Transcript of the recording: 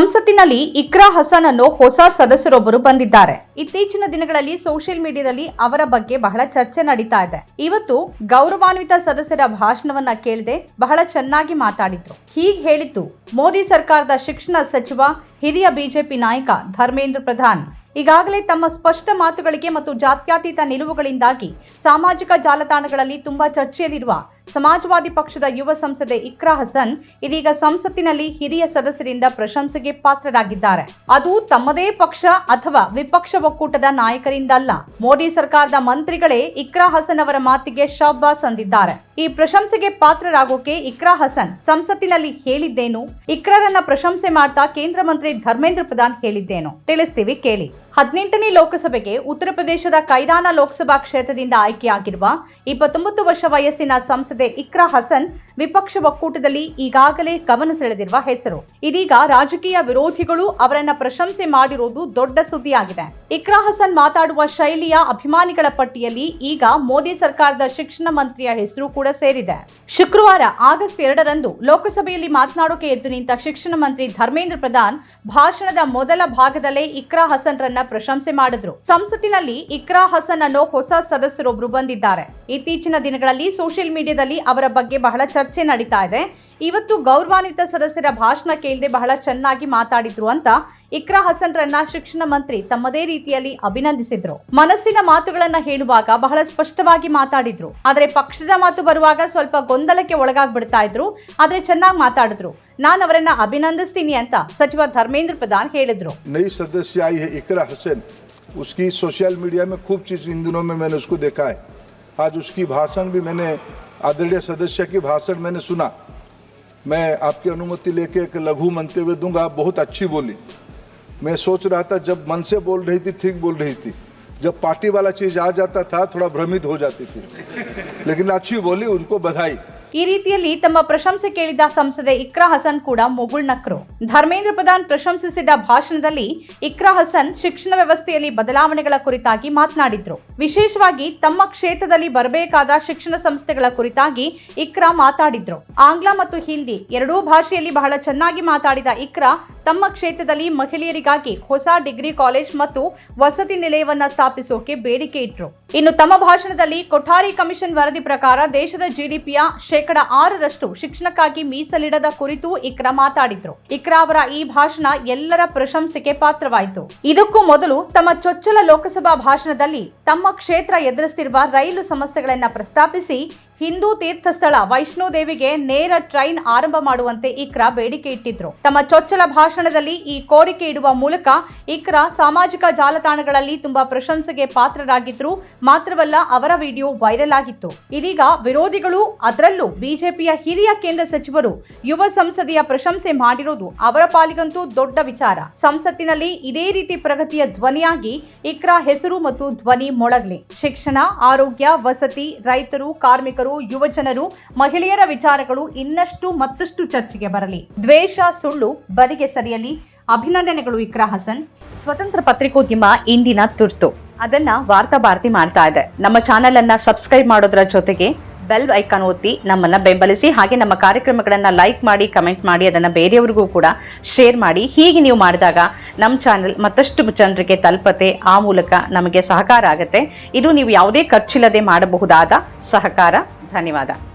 ಸಂಸತ್ತಿನಲ್ಲಿ ಇಕ್ರಾ ಹಸನ್ ಅನ್ನೋ ಹೊಸ ಸದಸ್ಯರೊಬ್ಬರು ಬಂದಿದ್ದಾರೆ. ಇತ್ತೀಚಿನ ದಿನಗಳಲ್ಲಿ ಸೋಷಿಯಲ್ ಮೀಡಿಯಾದಲ್ಲಿ ಅವರ ಬಗ್ಗೆ ಬಹಳ ಚರ್ಚೆ ನಡೀತಾ ಇದೆ. ಇವತ್ತು ಗೌರವಾನ್ವಿತ ಸದಸ್ಯರ ಭಾಷಣವನ್ನ ಕೇಳದೆ ಬಹಳ ಚೆನ್ನಾಗಿ ಮಾತಾಡಿದ್ರು. ಹೀಗೆ ಹೇಳಿದ್ದು, ಮೋದಿ ಸರ್ಕಾರದ ಶಿಕ್ಷಣ ಸಚಿವ, ಹಿರಿಯ ಬಿಜೆಪಿ ನಾಯಕ ಧರ್ಮೇಂದ್ರ ಪ್ರಧಾನ್. ಈಗಾಗಲೇ ತಮ್ಮ ಸ್ಪಷ್ಟ ಮಾತುಗಳಿಗೆ ಮತ್ತು ಜಾತ್ಯಾತೀತ ನಿಲುವುಗಳಿಂದಾಗಿ ಸಾಮಾಜಿಕ ಜಾಲತಾಣಗಳಲ್ಲಿ ತುಂಬಾ ಚರ್ಚೆಯಲ್ಲಿರುವ ಸಮಾಜವಾದಿ ಪಕ್ಷದ ಯುವ ಸಂಸದೆ ಇಕ್ರಾ ಹಸನ್ ಇದೀಗ ಸಂಸತ್ತಿನಲ್ಲಿ ಹಿರಿಯ ಸದಸ್ಯರಿಂದ ಪ್ರಶಂಸೆಗೆ ಪಾತ್ರರಾಗಿದ್ದಾರೆ. ಅದು ತಮ್ಮದೇ ಪಕ್ಷ ಅಥವಾ ವಿಪಕ್ಷ ಒಕ್ಕೂಟದ ನಾಯಕರಿಂದಲ್ಲ. ಮೋದಿ ಸರ್ಕಾರದ ಮಂತ್ರಿಗಳೇ ಇಕ್ರಾ ಹಸನ್ ಅವರ ಮಾತಿಗೆ ಶಾಬ್ಬಾಸ್ ಅಂದಿದ್ದಾರೆ ಈ ಪ್ರಶಂಸೆಗೆ ಪಾತ್ರರಾಗೋಕೆ ಇಕ್ರಾ ಹಸನ್ ಸಂಸತ್ತಿನಲ್ಲಿ ಹೇಳಿದ್ದೇನು? ಇಕ್ರಾರನ್ನ ಪ್ರಶಂಸೆ ಮಾಡ್ತಾ ಕೇಂದ್ರ ಮಂತ್ರಿ ಧರ್ಮೇಂದ್ರ ಪ್ರಧಾನ್ ಹೇಳಿದ್ದೇನು? ತಿಳಿಸ್ತೀವಿ ಕೇಳಿ. ಹದಿನೆಂಟನೇ ಲೋಕಸಭೆಗೆ ಉತ್ತರ ಪ್ರದೇಶದ ಕೈರಾನ ಲೋಕಸಭಾ ಕ್ಷೇತ್ರದಿಂದ ಆಯ್ಕೆಯಾಗಿರುವ ಇಪ್ಪತ್ತೊಂಬತ್ತು ವರ್ಷ ವಯಸ್ಸಿನ ಸಂಸದೆ ಇಕ್ರಾ ಹಸನ್ ವಿಪಕ್ಷ ಒಕ್ಕೂಟದಲ್ಲಿ ಈಗಾಗಲೇ ಗಮನ ಸೆಳೆದಿರುವ ಹೆಸರು. ಇದೀಗ ರಾಜಕೀಯ ವಿರೋಧಿಗಳು ಅವರನ್ನ ಪ್ರಶಂಸೆ ಮಾಡಿರುವುದು ದೊಡ್ಡ ಸುದ್ದಿಯಾಗಿದೆ. ಇಕ್ರಾ ಹಸನ್ ಮಾತಾಡುವ ಶೈಲಿಯ ಅಭಿಮಾನಿಗಳ ಪಟ್ಟಿಯಲ್ಲಿ ಈಗ ಮೋದಿ ಸರ್ಕಾರದ ಶಿಕ್ಷಣ ಮಂತ್ರಿಯ ಹೆಸರು ಕೂಡ ಸೇರಿದೆ. ಶುಕ್ರವಾರ ಆಗಸ್ಟ್ ಎರಡರಂದು ಲೋಕಸಭೆಯಲ್ಲಿ ಮಾತನಾಡೋಕೆ ಎದ್ದು ನಿಂತ ಶಿಕ್ಷಣ ಮಂತ್ರಿ ಧರ್ಮೇಂದ್ರ ಪ್ರಧಾನ್ ಭಾಷಣದ ಮೊದಲ ಭಾಗದಲ್ಲೇ ಇಕ್ರಾ ಹಸನ್ ರನ್ನ ಪ್ರಶಂಸೆ ಮಾಡಿದ್ರು. ಸಂಸತ್ತಿನಲ್ಲಿ ಇಕ್ರಾ ಹಸನ್ ಅನ್ನೋ ಹೊಸ ಸದಸ್ಯರೊಬ್ರು ಬಂದಿದ್ದಾರೆ. ಇತ್ತೀಚಿನ ದಿನಗಳಲ್ಲಿ ಸೋಷಿಯಲ್ ಮೀಡಿಯಾದಲ್ಲಿ ಅವರ ಬಗ್ಗೆ ಬಹಳ ಚರ್ಚೆ ನಡೀತಾ ಇದೆ. ಇವತ್ತು ಗೌರವಾನ್ವಿತ ಸದಸ್ಯರ ಭಾಷಣ ಕೇಳದೆ ಬಹಳ ಚೆನ್ನಾಗಿ ಮಾತಾಡಿದ್ರು ಅಂತ ಇಕ್ರಾ ಹಸನ್ ರನ್ನ ಶಿಕ್ಷಣ ಮಂತ್ರಿ ತಮ್ಮದೇ ರೀತಿಯಲ್ಲಿ ಅಭಿನಂದಿಸಿದ್ರು ಮನಸ್ಸಿನ ಮಾತುಗಳನ್ನ ಹೇಳುವಾಗ ಬಹಳ ಸ್ಪಷ್ಟವಾಗಿ ಮಾತಾಡಿದ್ರು ಆದ್ರೆ ಪಕ್ಷದ ಮಾತು ಬರುವಾಗ ಸ್ವಲ್ಪ ಗೊಂದಲಕ್ಕೆ ಒಳಗಾಗ್ಬಿಡ್ತಾ ಇದ್ರು ಆದ್ರೆ ಚೆನ್ನಾಗಿ ಮಾತಾಡಿದ್ರು ನಾನು ಅವರನ್ನ ಅಭಿನಂದಿಸ್ತೀನಿ ಅಂತ ಸಚಿವ ಧರ್ಮೇಂದ್ರ ಪ್ರಧಾನ್ ಹೇಳಿದ್ರು नई सदस्य आई है इकरा हसन उसकी सोशल मीडिया में खूब चीज़ इन दिनों में मैंने उसको देखा है आज उसकी भाषण भी मैंने आदरणीय सदस्य की भाषण मैंने सुना मैं आपकी अनुमति लेके एक लघु मंतव्य दूंगा बहुत अच्छी बोली मैं सोच रहा था जब मन से बोल रही थी ठीक बोल रही थी जब पार्टी वाला चीज़ आ जाता था थोड़ा भ्रमित हो जाती थी लेकिन अच्छी बोली उनको बधाई ಈ ರೀತಿಯಲ್ಲಿ ತಮ್ಮ ಪ್ರಶಂಸೆ ಕೇಳಿದ ಸಂಸದೆ ಇಕ್ರಾ ಹಸನ್ ಕೂಡ ಮುಗುಳ್ನಕ್ರು ಧರ್ಮೇಂದ್ರ ಪ್ರಧಾನ್ ಪ್ರಶಂಸಿಸಿದ ಭಾಷಣದಲ್ಲಿ ಇಕ್ರಾ ಹಸನ್ ಶಿಕ್ಷಣ ವ್ಯವಸ್ಥೆಯಲ್ಲಿ ಬದಲಾವಣೆಗಳ ಕುರಿತಾಗಿ ಮಾತನಾಡಿದ್ರು ವಿಶೇಷವಾಗಿ ತಮ್ಮ ಕ್ಷೇತ್ರದಲ್ಲಿ ಬರಬೇಕಾದ ಶಿಕ್ಷಣ ಸಂಸ್ಥೆಗಳ ಕುರಿತಾಗಿ ಇಕ್ರಾ ಮಾತಾಡಿದ್ರು ಆಂಗ್ಲ ಮತ್ತು ಹಿಂದಿ ಎರಡೂ ಭಾಷೆಯಲ್ಲಿ ಬಹಳ ಚೆನ್ನಾಗಿ ಮಾತಾಡಿದ ಇಕ್ರಾ ತಮ್ಮ ಕ್ಷೇತ್ರದಲ್ಲಿ ಮಹಿಳೆಯರಿಗಾಗಿ ಹೊಸ ಡಿಗ್ರಿ ಕಾಲೇಜ್ ಮತ್ತು ವಸತಿ ನಿಲಯವನ್ನ ಸ್ಥಾಪಿಸೋಕೆ ಬೇಡಿಕೆ ಇಟ್ರು. ಇನ್ನು ತಮ್ಮ ಭಾಷಣದಲ್ಲಿ ಕೊಠಾರಿ ಕಮಿಷನ್ ವರದಿ ಪ್ರಕಾರ ದೇಶದ ಜಿಡಿಪಿಯ ಶೇಕಡ ಆರರಷ್ಟು ಶಿಕ್ಷಣಕ್ಕಾಗಿ ಮೀಸಲಿಡದ ಕುರಿತು ಇಕ್ರಾ ಮಾತಾಡಿದ್ರು. ಇಕ್ರಾ ಅವರ ಈ ಭಾಷಣ ಎಲ್ಲರ ಪ್ರಶಂಸೆಗೆ ಪಾತ್ರವಾಯಿತು. ಇದಕ್ಕೂ ಮೊದಲು ತಮ್ಮ ಚೊಚ್ಚಲ ಲೋಕಸಭಾ ಭಾಷಣದಲ್ಲಿ ತಮ್ಮ ಕ್ಷೇತ್ರ ಎದುರಿಸ್ತಿರುವ ರೈಲು ಸಮಸ್ಯೆಗಳನ್ನ ಪ್ರಸ್ತಾಪಿಸಿ ಹಿಂದೂ ತೀರ್ಥಸ್ಥಳ ವೈಷ್ಣೋ ದೇವಿಗೆ ನೇರ ಟ್ರೈನ್ ಆರಂಭ ಮಾಡುವಂತೆ ಇಕ್ರಾ ಬೇಡಿಕೆ ಇಟ್ಟಿದ್ರು. ತಮ್ಮ ಚೊಚ್ಚಲ ಭಾಷಣದಲ್ಲಿ ಈ ಕೋರಿಕೆ ಇಡುವ ಮೂಲಕ ಇಕ್ರಾ ಸಾಮಾಜಿಕ ಜಾಲತಾಣಗಳಲ್ಲಿ ತುಂಬಾ ಪ್ರಶಂಸೆಗೆ ಪಾತ್ರರಾಗಿದ್ರು. ಮಾತ್ರವಲ್ಲ, ಅವರ ವಿಡಿಯೋ ವೈರಲ್ ಆಗಿತ್ತು. ಇದೀಗ ವಿರೋಧಿಗಳು ಅದರಲ್ಲೂ ಬಿಜೆಪಿಯ ಹಿರಿಯ ಕೇಂದ್ರ ಸಚಿವರು ಯುವ ಸಂಸದೆಯ ಪ್ರಶಂಸೆ ಮಾಡಿರೋದು ಅವರ ಪಾಲಿಗಂತೂ ದೊಡ್ಡ ವಿಚಾರ. ಸಂಸತ್ತಿನಲ್ಲಿ ಇದೇ ರೀತಿ ಪ್ರಗತಿಯ ಧ್ವನಿಯಾಗಿ ಇಕ್ರಾ ಹೆಸರು ಮತ್ತು ಧ್ವನಿ ಮೊಳಗ್ಲಿ. ಶಿಕ್ಷಣ, ಆರೋಗ್ಯ, ವಸತಿ, ರೈತರು, ಕಾರ್ಮಿಕರು ಯುವಜನರು, ಮಹಿಳೆಯರ ವಿಚಾರಗಳು ಇನ್ನಷ್ಟು ಮತ್ತಷ್ಟು ಚರ್ಚೆಗೆ ಬರಲಿ. ದ್ವೇಷ, ಸುಳ್ಳು, ಬದಿಗೆ ಸರಿಯಲಿ. ಅಭಿನಂದನೆಗಳು ಇಕ್ರಾ ಹಸನ್. ಸ್ವತಂತ್ರ ಪತ್ರಿಕೋದ್ಯಮ ಇಂದಿನ ತುರ್ತು. ಅದನ್ನ ವಾರ್ತಾ ಭಾರತಿ ಮಾಡ್ತಾ ಇದೆ. ನಮ್ಮ ಚಾನೆಲ್ ಅನ್ನ ಸಬ್ಸ್ಕ್ರೈಬ್ ಮಾಡೋದ್ರ ಜೊತೆಗೆ ಬೆಲ್ ಐಕಾನ್ ಒತ್ತಿ ನಮ್ಮನ್ನ ಬೆಂಬಲಿಸಿ, ಹಾಗೆ ನಮ್ಮ ಕಾರ್ಯಕ್ರಮಗಳನ್ನ ಲೈಕ್ ಮಾಡಿ ಕಮೆಂಟ್ ಮಾಡಿ, ಅದನ್ನ ಬೇರೆಯವರಿಗೂ ಕೂಡ ಶೇರ್ ಮಾಡಿ. ಹೀಗೆ ನೀವು ಮಾಡಿದಾಗ ನಮ್ಮ ಚಾನೆಲ್ ಮತ್ತಷ್ಟು ಜನರಿಗೆ ತಲುಪತೆ, ಆ ಮೂಲಕ ನಮಗೆ ಸಹಕಾರ ಆಗುತ್ತೆ. ಇದು ನೀವು ಯಾವುದೇ ಖರ್ಚಿಲ್ಲದೆ ಮಾಡಬಹುದಾದ ಸಹಕಾರ. ధన్యవాదాలు.